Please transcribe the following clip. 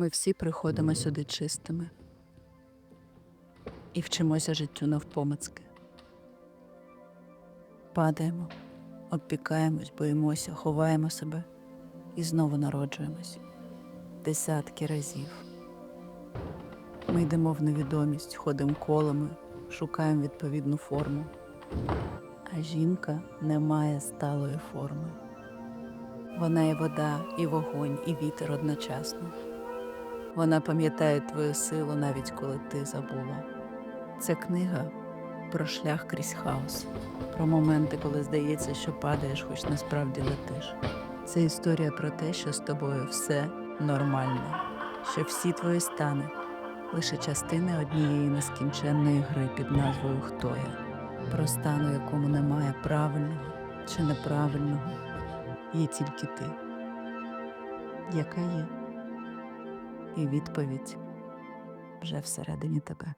Ми всі приходимо сюди чистими і вчимося життю навпомацки. Падаємо, обпікаємось, боїмося, ховаємо себе і знову народжуємось десятки разів. Ми йдемо в невідомість, ходимо колами, шукаємо відповідну форму. А жінка не має сталої форми. Вона і вода, і вогонь, і вітер одночасно. Вона пам'ятає твою силу навіть коли ти забула. Ця книга про шлях крізь хаос, про моменти, коли здається, що падаєш, хоч насправді летиш. Це історія про те, що з тобою все нормально, що всі твої стани лише частини однієї нескінченної гри під назвою Хто я, про стан, у якому немає правильного чи неправильного, є тільки ти, яка є, і відповідь вже всередині тебе.